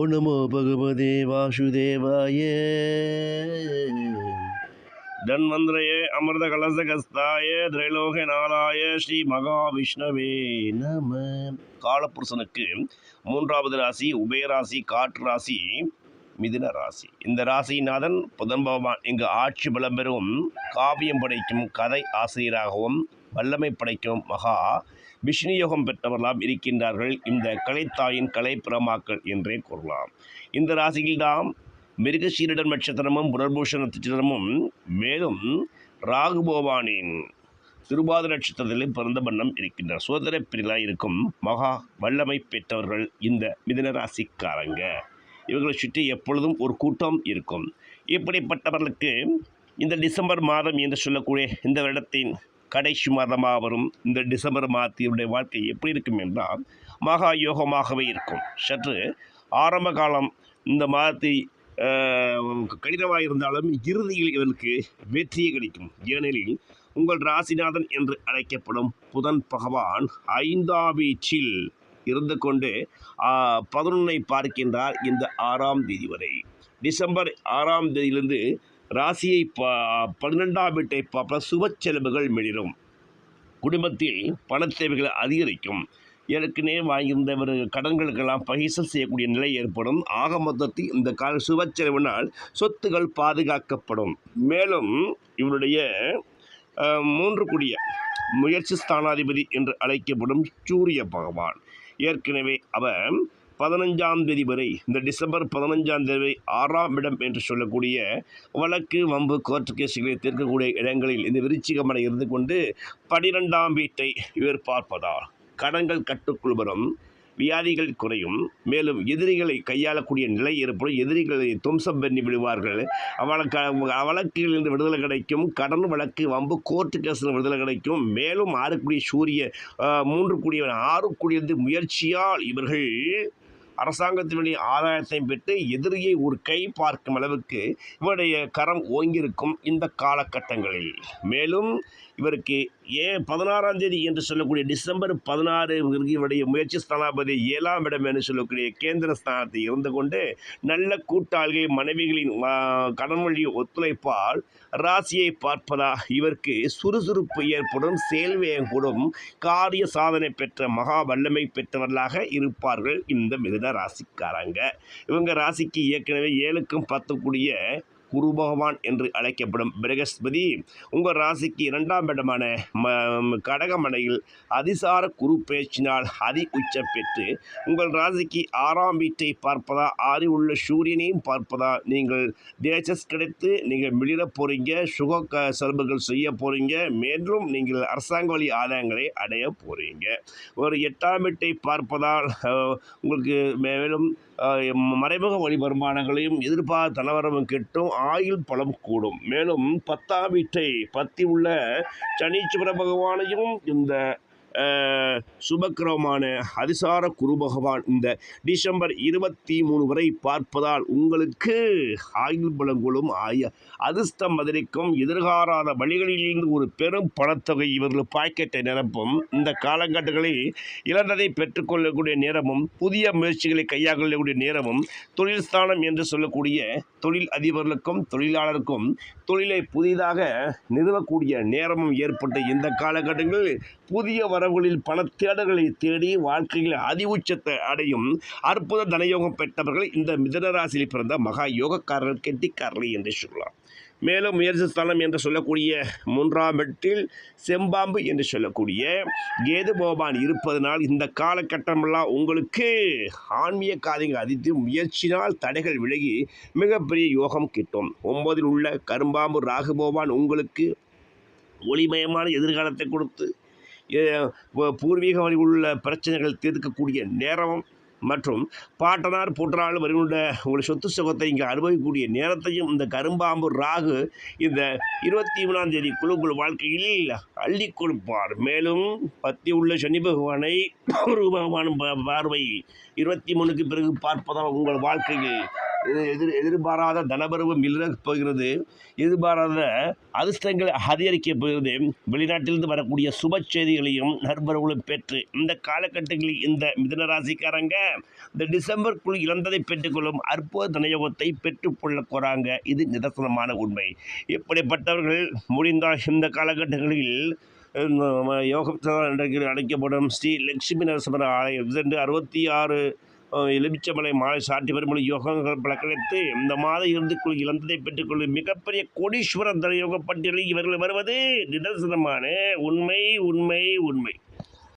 ஓ நமோ பகவதே வாசுதேவாய தன்வந்திரயே அமிர்த கலசகஸ்தாய திரைலோக நாளாய ஸ்ரீ மகாவிஷ்ணவே நம காலபுருஷனுக்கு மூன்றாவது ராசி உபயராசி காற்று ராசி மிதுன ராசி இந்த ராசிநாதன் புதன் பகவான் இங்கு ஆட்சி பலம் பெறும் காவியம் படைக்கும் கதை ஆசிரியராகவும் வல்லமை படைக்கும் மகா விஷ்ணுயோகம் பெற்றவர்களாம் இருக்கின்றார்கள். இந்த கலைத்தாயின் கலை பிரமாக்கள் என்றே கூறலாம். இந்த ராசியில்தான் மிருகசீரிடன் நட்சத்திரமும் புனர்பூஷ நட்சத்திரமும் மேலும் ராகு பகவானின் திருவாத பிறந்த வண்ணம் இருக்கின்றனர் சோதர பிரிலாய் இருக்கும் மகா வல்லமை பெற்றவர்கள் இந்த மிதன ராசிக்காரங்க. இவர்களை சுற்றி எப்பொழுதும் ஒரு கூட்டம் இருக்கும். இப்படிப்பட்டவர்களுக்கு இந்த டிசம்பர் மாதம் என்று சொல்லக்கூடிய இந்த வருடத்தின் கடைசி மாதமாக வரும் இந்த டிசம்பர் மாதத்தினுடைய வாழ்க்கை எப்படி இருக்கும் என்றால் மகா யோகமாகவே இருக்கும். சற்று ஆரம்ப காலம் இந்த மாதத்தை கடினமாக இருந்தாலும் இறுதியில் இதற்கு வெற்றியே கிடைக்கும். ஏனெனில் உங்கள் ராசிநாதன் என்று அழைக்கப்படும் புதன் பகவான் ஐந்தாம் வீச்சில் இருந்து கொண்டு பதினொன்னை பார்க்கின்றார் இந்த ஆறாம் தேதி வரை. டிசம்பர் ஆறாம் தேதியிலிருந்து ராசியை ப பன்னிரெண்டாம் வீட்டை பார்ப்ப சுப செலவுகள் மிளிரும். குடும்பத்தில் பண தேவைகள் அதிகரிக்கும். ஏற்கனவே வாங்கியிருந்தவர் கடன்களுக்கெல்லாம் பகிசல் செய்யக்கூடிய நிலை ஏற்படும். ஆக மொத்தத்தில் இந்த கால சுப செலவினால் சொத்துகள் பாதுகாக்கப்படும். மேலும் இவருடைய மூன்று கூடிய முயற்சி ஸ்தானாதிபதி என்று அழைக்கப்படும் சூரிய பகவான். ஏற்கனவே அவர் பதினஞ்சாம் தேதி வரை இந்த டிசம்பர் பதினஞ்சாம் தேதி ஆறாம் இடம் என்று சொல்லக்கூடிய வழக்கு வம்பு கோர்ட்டு கேசுகளை தீர்க்கக்கூடிய இடங்களில் இந்த விருச்சிகமனை இருந்து கொண்டு பனிரெண்டாம் வீட்டை இவர் பார்ப்பதால் கடன்கள் கட்டுக்குள் வரும் வியாதிகள் குறையும் மேலும் எதிரிகளை கையாளக்கூடிய நிலை ஏற்படும். எதிரிகளை தும்சம் பண்ணி விடுவார்கள். அவளுக்கு வழக்கிலிருந்து விடுதலை கிடைக்கும் கடன் வழக்கு வம்பு கோர்ட்டு கேஸில் விடுதலை கிடைக்கும். மேலும் ஆறுக்குடிய சூரிய மூன்று கூடிய ஆறு கூடியது முயற்சியால் இவர்கள் அரசாங்கத்தினுடைய ஆதாயத்தையும் பெற்று எதிரியை ஒரு கை பார்க்கும் அளவுக்கு இவருடைய கரம் ஓங்கியிருக்கும் இந்த காலகட்டங்களில். மேலும் இவருக்கு ஏ பதினாறாம் தேதி என்று சொல்லக்கூடிய டிசம்பர் பதினாறு இவருடைய முயற்சி ஸ்தானாபதி ஏழாம் இடம் என்று சொல்லக்கூடிய கேந்திர ஸ்தானத்தை இருந்து கொண்டு நல்ல கூட்டாளிகள் மனைவிகளின் கடன் வழி ஒத்துழைப்பால் ராசியை பார்ப்பதா இவருக்கு சுறுசுறுப்பு ஏற்படும் செயல்வேகம் கூடும் காரிய சாதனை பெற்ற மகா வல்லமை பெற்றவர்களாக இருப்பார்கள் இந்த மிதுன ராசிக்காரங்க. இவங்க ராசிக்கு ஏற்கனவே ஏழுக்கும் பத்து குரு பகவான் என்று அழைக்கப்படும் பிரகஸ்பதி உங்கள் ராசிக்கு இரண்டாம் இடமான ம கடகமனையில் அதிசார குரு பேச்சினால் அதி உச்ச பெற்று உங்கள் ராசிக்கு ஆறாம் வீட்டை பார்ப்பதா ஆறி உள்ள சூரியனையும் பார்ப்பதா நீங்கள் தேஜஸ் கிடைத்து நீங்கள் மிளிர போகிறீங்க சுக க செலவுகள் செய்ய போகிறீங்க மேலும் நீங்கள் அரசாங்க வழி ஆதாயங்களை அடைய போகிறீங்க ஒரு எட்டாம் வீட்டை பார்ப்பதால் உங்களுக்கு மேலும் மறைமுக வழி வருமானங்களையும் எதிர்பார்த்த தனவரமும் கிட்டும் ஆயுள் பலம் கூடும். மேலும் பத்தாம் வீட்டை பத்தி உள்ள சனீஸ்வர பகவானையும் இந்த சுபக்கிரமான அதிசார குரு பகவான் இந்த டிசம்பர் இருபத்தி மூணு வரை பார்ப்பதால் உங்களுக்கு ஆயுள் பலங்களும் ஆய அதிர்ஷ்டம் அதிரிக்கும் எதிர்காராத வழிகளிலிருந்து ஒரு பெரும் பணத்தொகை இவர்கள் பாக்கெட்டை நிரப்பும் இந்த காலகட்டங்களில் இழந்ததை பெற்றுக்கொள்ளக்கூடிய நேரமும் புதிய முயற்சிகளை கையாளக்கூடிய நேரமும் தொழில் ஸ்தானம் என்று சொல்லக்கூடிய தொழில் அதிபர்களுக்கும் தொழிலாளருக்கும் தொழிலை புதிதாக நிறுவக்கூடிய நேரமும் ஏற்பட்ட இந்த காலகட்டங்களில் புதிய வரவுகளில் பல தேடல்களை தேடி வாழ்க்கையில் அதி உச்சத்தை அடையும் அற்புத தனயோகம் பெற்றவர்கள் இந்த மிதனராசியில் பிறந்த மகா யோகக்காரர்கள் கெட்டிக்காரர்கள் என்று சொல்லலாம். மேலும் முயற்சி ஸ்தலம் என்று சொல்லக்கூடிய மூன்றாம் எட்டில் செம்பாம்பு என்று சொல்லக்கூடிய கேது பகவான் இருப்பதனால் இந்த காலகட்டமெல்லாம் உங்களுக்கு ஆன்மீக காரியங்கள் அதித்து முயற்சினால் தடைகள் விலகி மிகப்பெரிய யோகம் கிட்டும். ஒன்பதில் உள்ள கரும்பாம்பு ராகு பகவான் உங்களுக்கு ஒளிமயமான எதிர்காலத்தை கொடுத்து பூர்வீக வழி உள்ள பிரச்சனைகள் தீர்க்கக்கூடிய நேரம் மற்றும் பாட்டனார் போட்டனால் வருகின்ற உங்களுடைய சொத்து சுகத்தை இங்கே அனுபவிக்கக்கூடிய நேரத்தையும் இந்த கரும்பாம்பு ராகு இந்த இருபத்தி மூணாம் தேதி குழுக்குள் வாழ்க்கையில் அள்ளி கொடுப்பார். மேலும் பத்தி உள்ள சனி பகவானை குரு பகவானும் பார்வை இருபத்தி மூணுக்கு பிறகு பார்ப்பதால் உங்கள் வாழ்க்கையில் எதிர் எதிர்பாராத தனபருவம் மில்லப் போகிறது. எதிர்பாராத அதிர்ஷ்டங்களை அதிகரிக்க போகிறது. வெளிநாட்டிலிருந்து வரக்கூடிய சுப செய்திகளையும் நற்பரவுகளும் பெற்று இந்த காலகட்டங்களில் இந்த மிதனராசிக்காரங்க இந்த இந்த டிசம்பருக்குள் இழந்ததை பெற்றுக்கொள்ளும் அற்புத தனயோகத்தை பெற்றுக்கொள்ள போகிறாங்க இது நிதர்சனமான உண்மை. இப்படிப்பட்டவர்கள் முடிந்தால் இந்த காலகட்டங்களில் இந்த ம- யோகம் அழைக்கப்படும் ஸ்ரீ லட்சுமி நரசிம்மர் ஆலயம் சென்று அறுபத்தி ஆறு எலுமிச்சமலை மாலை சாட்டி வரும்போது யோகங்கள் பழக்கணித்து இந்த மாத இறுதிக்குள் இழந்ததை பெற்றுக்கொள்ளும் மிகப்பெரிய கோடீஸ்வரர் யோக பட்டியலில் இவர்கள் வருவது நிதர்சனமான உண்மை உண்மை உண்மை.